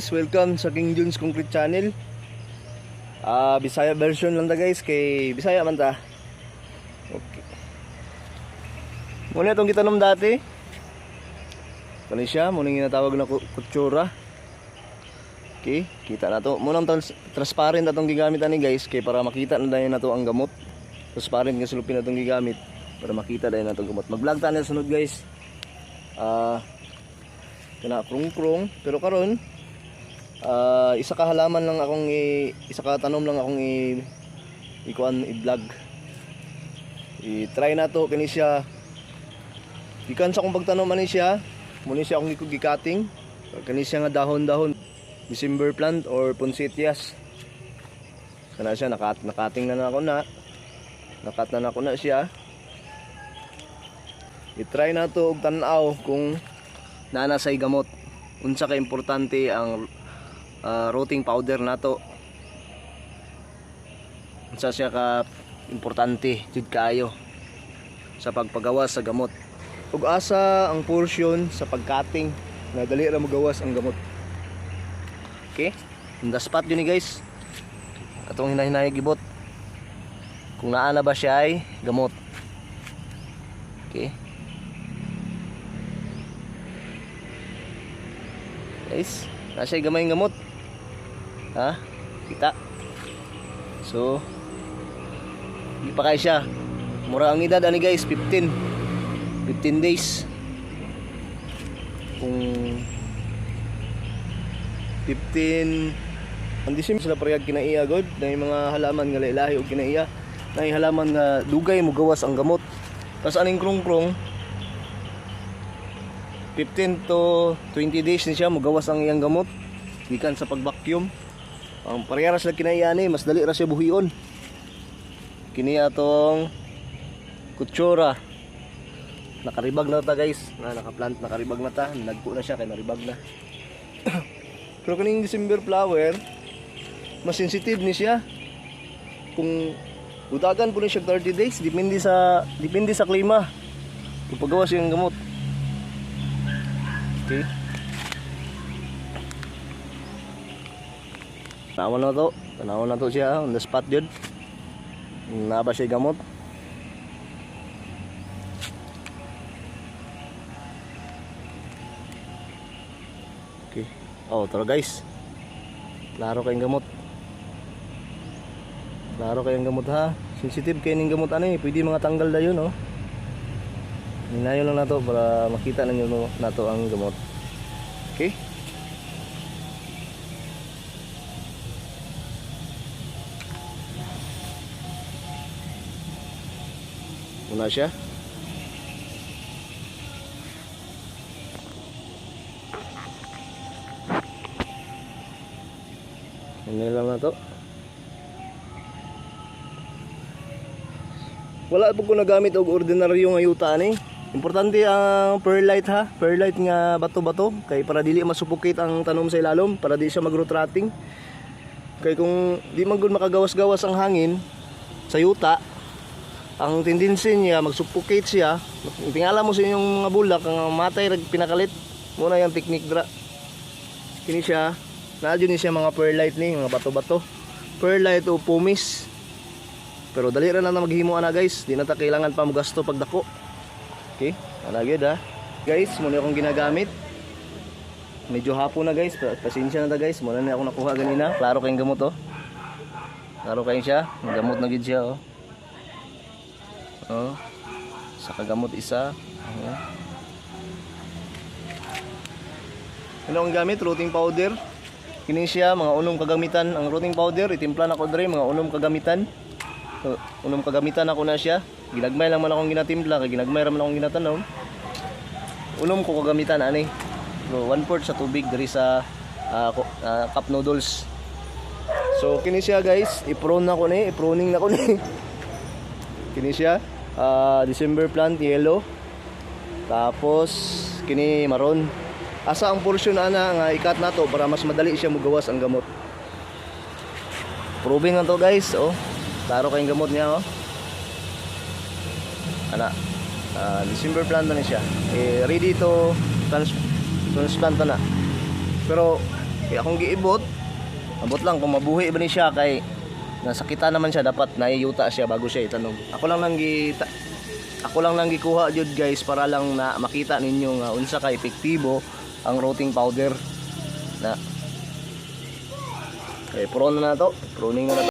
Guys, welcome sa King Jones Concrete Channel. Ah, Bisaya version lang ta guys kay Bisaya man ta. Okay. Muna itong kitanom dati. Kani siya, muna yung na ku- kutsura. Okay, kita na to. Munang trans- transparent na itong gigamit ani guys kay para makita na dahil na to ang gamot. Transparent nga sulupin na itong gigamit para makita dahil na itong gamot. Mag-vlog tayo na sunod guys. Ah, kana krung-krung pero karon ah isa ka halaman lang akong i, isa ka tanom lang akong i ikuan i-vlog. I-try na to kani siya. Gikan sa akong pagtanom ani siya. Muni siya akong gikating kani siya nga dahon-dahon. December plant or poinsettias kana siya nakat nakating na na ako na. Nakat na na ako na siya. I-try na to og tan-aw kung naa say gamot. Unsa ka importante ang ah, rotting powder nato unsa siya ka importante jud kaayo sa pagpagawas sa gamot. Ug asa ang portion sa pagkating na dali ra magawas ang gamot. Okay? In the spot yun ni guys. Atong hinahinay gibot. Kung naa na ba siya ay gamot. Okay? Guys nasa gamay gamot ha? Kita. So hindi pa kaya siya. Mura ang edad ani guys 15 15 days. Kung 15 ang disim sila parehag kinaiya god. Na yung mga halaman nga lahi o kinaiya. Na yung halaman nga dugay mo gawas ang gamot. Tas aning krong krong 15 to 20 days ni siya mugawas ang iyang gamot. Gikan sa pag-vacuum ang parehas lang kinayani mas dali ra siya buhion. Kini atong kutsura. Nakaribag na ta guys. Na nakaplant nakaribag na ta. Nagpo na siya kay naribag na. Pero kaning December flower mas sensitive ni siya. Kung utagan po ni siya 30 days depende sa depende sa klima. Kung paggawa siyang gamot. Okay. Tanawan na to. Tanawan na to siya on the spot yun. Naba siya gamot. Okay. Oh, tara guys. Klaro kayong gamot. Klaro kayong gamot ha. Sensitive kayo ng gamot ano eh. Pwede mga tanggal na yun oh. Hinayo lang nato para makita ninyo no, nato ang gamot. Una siya. Ano lang na to. Wala po ko nagamit og ordinaryo nga yuta ani. Importante ang perlite ha, perlite nga bato-bato kay para dili masuffocate ang tanom sa ilalom, para di siya mag-root rotting. Kay kung di man makagawas-gawas ang hangin sa yuta, ang tendency niya mag-suffocate siya. Tingala mo sa inyong mga bulak ang matay rag pinakalit. Muna yung technique dra. Kini siya, naadyo ni siya mga perlite ni, mga bato-bato. Perlite o pumice. Pero dali ra na na maghimo ana guys, di na ta kailangan pa mo gasto pagdako. Okay, ana ha. Guys, muna akong ginagamit. Medyo hapon na guys, pa- pasensya na ta guys. Muna na ako nakuha ganina. Klaro kayong gamot oh. Klaro kayong siya, gamot na gyud siya oh. Oh. Sa kagamot isa. Oh. Ano ang gamit? Rotting powder. Kini siya mga unong kagamitan. Ang rotting powder, itimpla na ko dre mga unong kagamitan. So, unong kagamitan ako na siya. Ginagmay lang man akong ginatimpla, kay ginagmay ra man akong ginatanom. Unom ko kagamitan ani. So, one fourth sa tubig diri sa ko- ah, cup noodles. So kini siya guys, i-prone na ko ni, i-proning na ko ni. kini siya ah, December plant yellow. Tapos kini maron. Asa ang portion ana nga ikat nato para mas madali siya mugawas ang gamot. Proving na guys, oh. Klaro kayong gamot niya, oh. Ana. Ah, December plant na siya. Eh, ready to trans transplant na. Pero Kaya akong giibot, abot lang kung mabuhi ba ni siya kay nasakita naman siya dapat naiyuta siya bago siya itanog. Ako lang nang gita ako lang nang gikuha jud guys para lang na makita ninyo nga unsa ka epektibo ang rotting powder na Okay, pro na na to. Pruning na na.